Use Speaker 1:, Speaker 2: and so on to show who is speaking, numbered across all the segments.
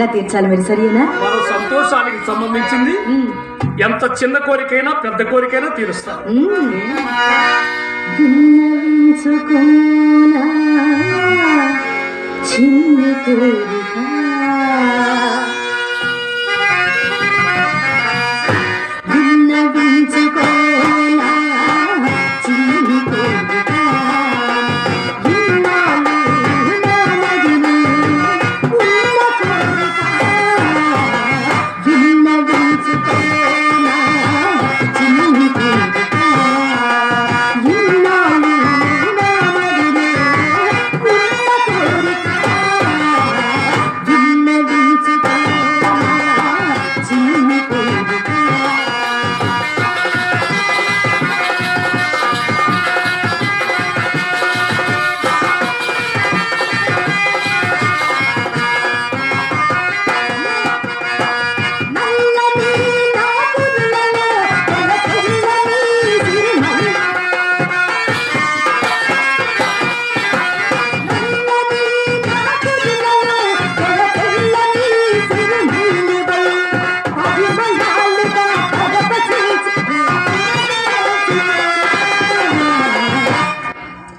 Speaker 1: తప్పకుండా తీర్చాలి మరి సరేనా?
Speaker 2: మన సంతోషానికి సంబంధించింది. ఎంత చిన్న కోరికైనా పెద్ద కోరికైనా తీరుస్తాను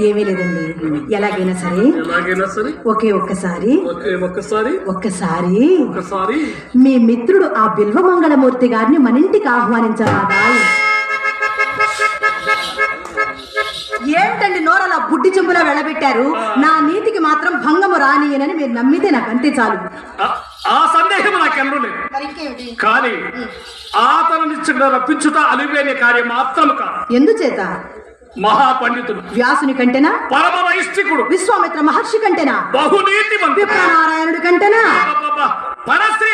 Speaker 1: ఏమీ లేదండి. ఎలాగైనా సరే
Speaker 2: ఎలాగైనా సరే
Speaker 1: ఒకే ఒక్కసారి
Speaker 2: ఒకే ఒక్కసారి
Speaker 1: ఒక్కసారి
Speaker 2: ఒక్కసారి
Speaker 1: మీ మిత్రుడు ఆ బిల్వమంగళమూర్తి గారిని మన ఇంటికి ఆహ్వానించరాదా ఏమిటండి నోరలా బుడ్డి చెంబులా వెళ్ళబెట్టారు? నా నీతికి మాత్రం భంగము రానియనని మీరు నమ్మితే నాకు అంతే చాలు.
Speaker 2: ఆ- సందేహం నాకెన్నడూ లేదు. కానీ ఆతను రప్పించుట అలివేని కార్యం మాత్రం కాదు.
Speaker 1: ఎందుచేత?
Speaker 2: మహాపండితుడు
Speaker 1: వ్యాసుని కంటేనా?
Speaker 2: పరమ వైష్ణికుడు
Speaker 1: విశ్వామిత్ర మహర్షి కంటేనా?
Speaker 2: బహునీతి
Speaker 1: విప్రనారాయణుడి కంటేనా?
Speaker 2: పరశ్రీ!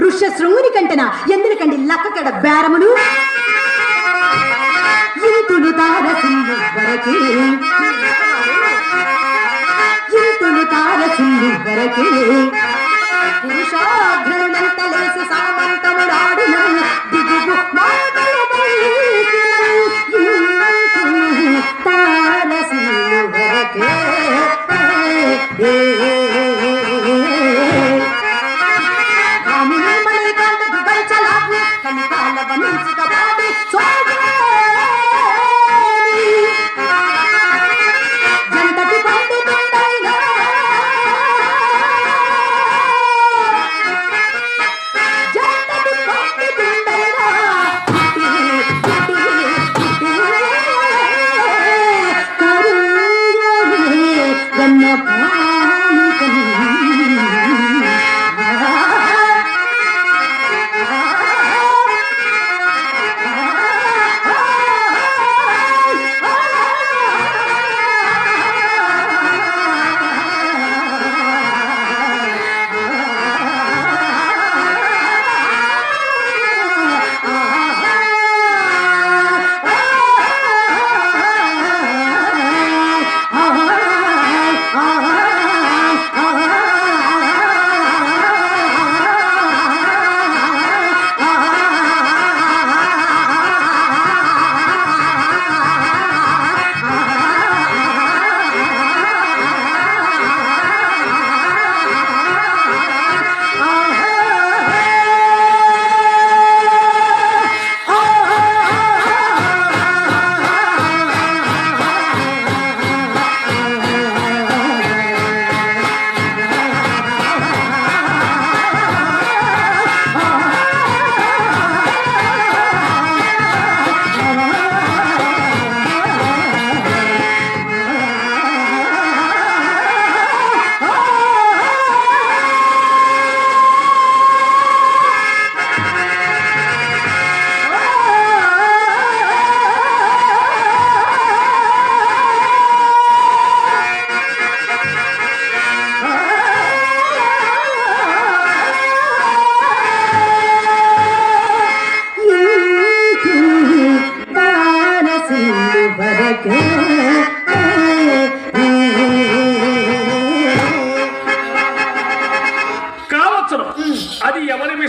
Speaker 1: ఋష్య శృంగుని కంటేనా? ఎందుకండి లక్కకడ బేరములు ఇంతులు వరకే ఇంతులు వరకే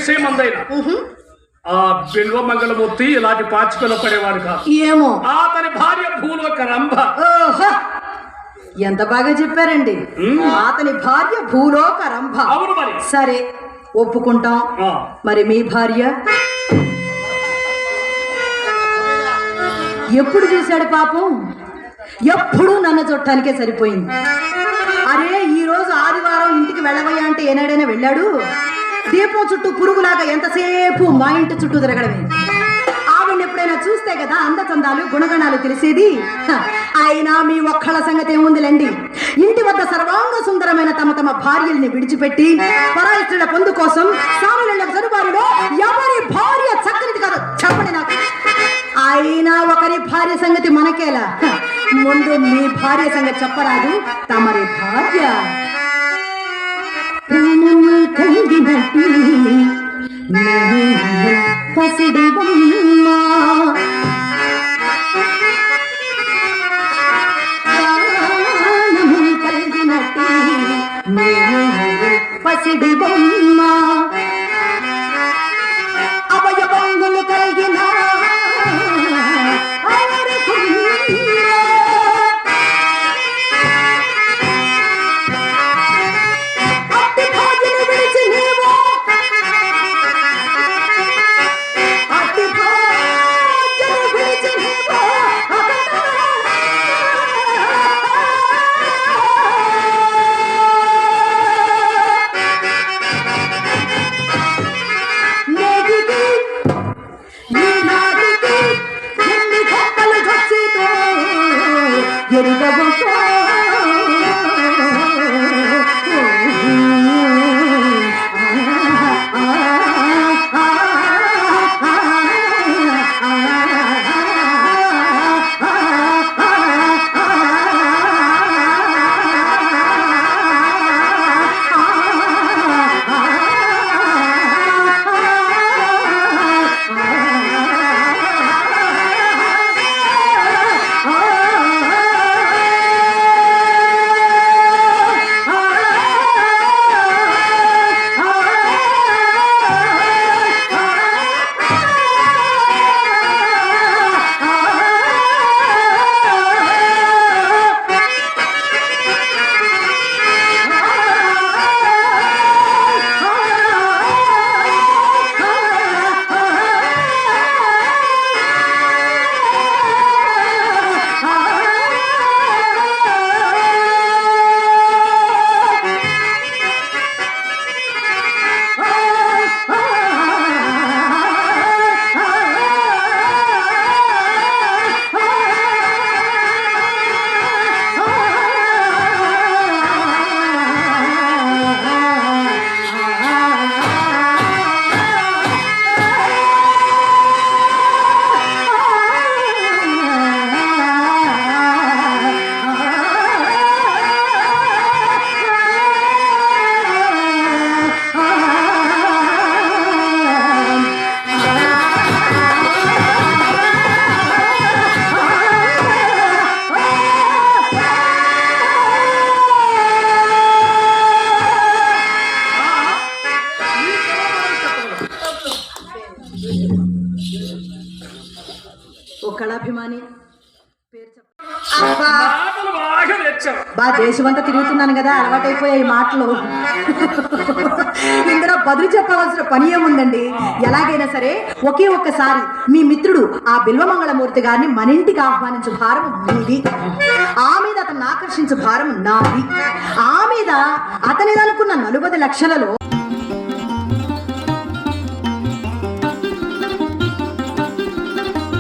Speaker 2: విషయం అందైనా. ఆ బిల్వ మంగళమూర్తి ఇలాంటి పాచికలు పడేవాడు కాదు.
Speaker 1: ఏమో.
Speaker 2: అతని భార్య భూలోక రంభ.
Speaker 1: ఎంత బాగా చెప్పారండి. అతని భార్య భూలోక రంభ.
Speaker 2: అవును మరి.
Speaker 1: సరే ఒప్పుకుంటాం. మరి మీ భార్య? ఎప్పుడు చూశాడు పాపం? ఎప్పుడు నన్ను చుట్టానికే సరిపోయింది. అరే ఈ రోజు ఆదివారం ఇంటికి వెళ్ళవయ్యా అంటే ఏనాడైనా వెళ్ళాడు? దీపం చుట్టూ పురుగులాగా ఎంతసేపు మా ఇంటి చుట్టూ తిరగడమే. ఆవిడ్ని ఎప్పుడైనా చూస్తే కదా అందచందాలు గుణగణాలు తెలిసేది? అయినా మీ ఒక్కళ్ళ సంగతి ఏముందిలేండి? ఇంటి వద్ద సర్వాంగ సుందరమైన తమ తమ భార్యల్ని విడిచిపెట్టి పరాయిస్తుల పొందు కోసం సానుల జరుబారులో ఎవరి భార్య చక్కనిది కాదు? చెప్పండి నాకు. అయినా ఒకరి భార్య సంగతి మనకేలా? ముందు మీ భార్య సంగతి చెప్పరాదు తమరి భార్య. ప్రాణము కలిగినట్టి నేను పసిడి పసిడి బొమ్మ కళాభిమాని. పేరు చెప్ప అబ్బా!
Speaker 2: మాటలు బాగా తెచ్చావు
Speaker 1: బా దేశమంతా తిరుగుతున్నాను కదా అలవాటైపోయాయి ఈ మాటలు. ఇందులో బదులు చెప్పవలసిన పని ఏముందండి? ఎలాగైనా సరే ఒకే ఒక్కసారి మీ మిత్రుడు ఆ బిల్వమంగళమూర్తి గారిని మన ఇంటికి ఆహ్వానించు భారం మీది. ఆ మీద అతన్ని ఆకర్షించు భారం నాది. ఆ మీద అతనిదనుకున్న నలుబది లక్షలలో